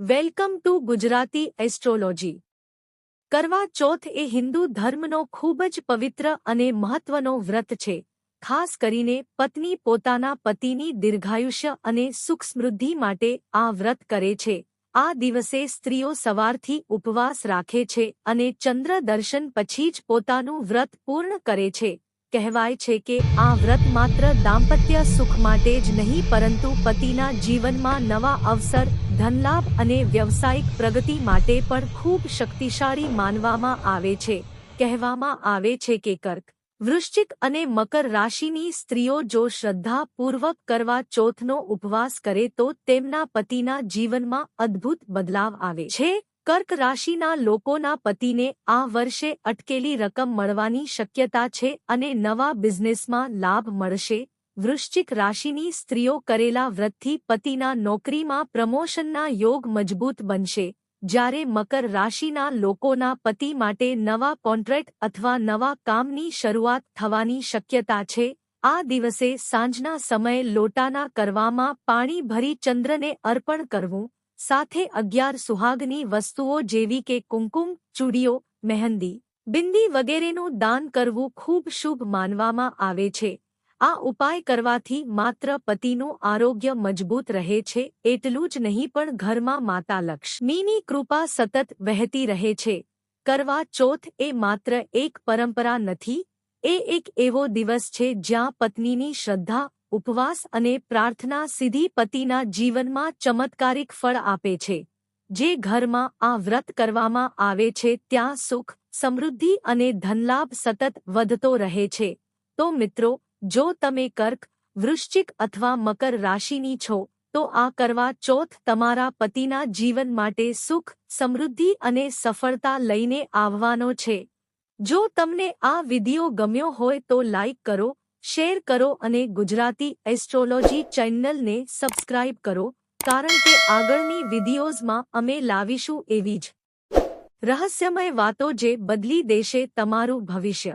Welcome to Gujarati astrology. કરવા ચોથ એ હિન્દુ ધર્મનો ખૂબ જ પવિત્ર અને મહત્વનો વ્રત છે, ખાસ કરીને પત્ની પોતાના પતિની દીર્ઘાયુષ્ય અને સુખ સમૃદ્ધિ માટે આ વ્રત કરે છે. આ દિવસે સ્ત્રીઓ સવારથી ઉપવાસ રાખે છે અને ચંદ્ર દર્શન પછી જ પોતાનું વ્રત પૂર્ણ કરે છે. કહેવાય છે કે આ વ્રત માત્ર દાંપત્ય સુખ માટે જ નહીં, પરંતુ પતિના જીવનમાં નવા અવસર, ધનલાભ અને વ્યવસાયિક પ્રગતિ માટે પણ ખૂબ શક્તિશાળી માનવામાં આવે છે. કહેવામાં આવે છે કે કર્ક, વૃશ્ચિક અને મકર રાશિની સ્ત્રીઓ જો શ્રદ્ધાપૂર્વક કરવા ચોથનો ઉપવાસ કરે તો તેમના પતિના જીવનમાં અદ્ભુત બદલાવ આવે છે. કર્ક રાશિના લોકોના પતિને આ વર્ષે અટકેલી રકમ મળવાની શક્યતા છે અને નવા બિઝનેસમાં લાભ મળશે. વૃશ્ચિક રાશિની સ્ત્રીઓ કરેલા વ્રતથી પતિના નોકરીમાં પ્રમોશનના યોગ મજબૂત બનશે. જ્યારે મકર રાશિના લોકોના પતિ માટે નવા કોન્ટ્રાક્ટ અથવા નવા કામની શરૂઆત થવાની શક્યતા છે. આ દિવસે સાંજના સમયે લોટાના કરવામાં પાણી ભરી ચંદ્રને અર્પણ કરવું. સાથે અગિયાર સુહાગની વસ્તુઓ જેવી કે કુમકુમ, ચૂડીઓ, મહેંદી, બિંદી વગેરેનું દાન કરવું ખૂબ શુભ માનવામાં આવે છે. આ ઉપાય કરવાથી માત્ર પતિનું આરોગ્ય મજબૂત રહે છે, એટલું જ નહીં પણ ઘરમાં માતા લક્ષ્મીની કૃપા સતત વહેતી રહે છે. કરવા ચોથ એ માત્ર એક પરંપરા નથી, એ એક એવો દિવસ છે જ્યાં પત્નીની શ્રદ્ધા ઉપવાસ અને પ્રાર્થના સીધી પતિના જીવનમાં ચમત્કારિક ફળ આપે છે. જે ઘરમાં આ વ્રત કરવામાં આવે છે, ત્યાં સુખ, સમૃદ્ધિ અને ધનલાભ સતત વધતો રહે છે. તો મિત્રો, જો તમે કર્ક, વૃશ્ચિક અથવા મકર રાશિની છો, તો આ કરવા ચોથ તમારા પતિના જીવન માટે સુખ, સમૃદ્ધિ અને સફળતા લઈને આવવાનો છે. જો તમને આ વિડિયો ગમ્યો હોય તો લાઇક કરો શેર કરો અને ગુજરાતી એસ્ટ્રોલોજી ચેનલને સબસ્ક્રાઇબ કરો, કારણ કે આગળની વિડીયોઝમાં અમે લાવીશું એવી જ રહસ્યમય વાતો જે બદલી દેશે તમારું ભવિષ્ય.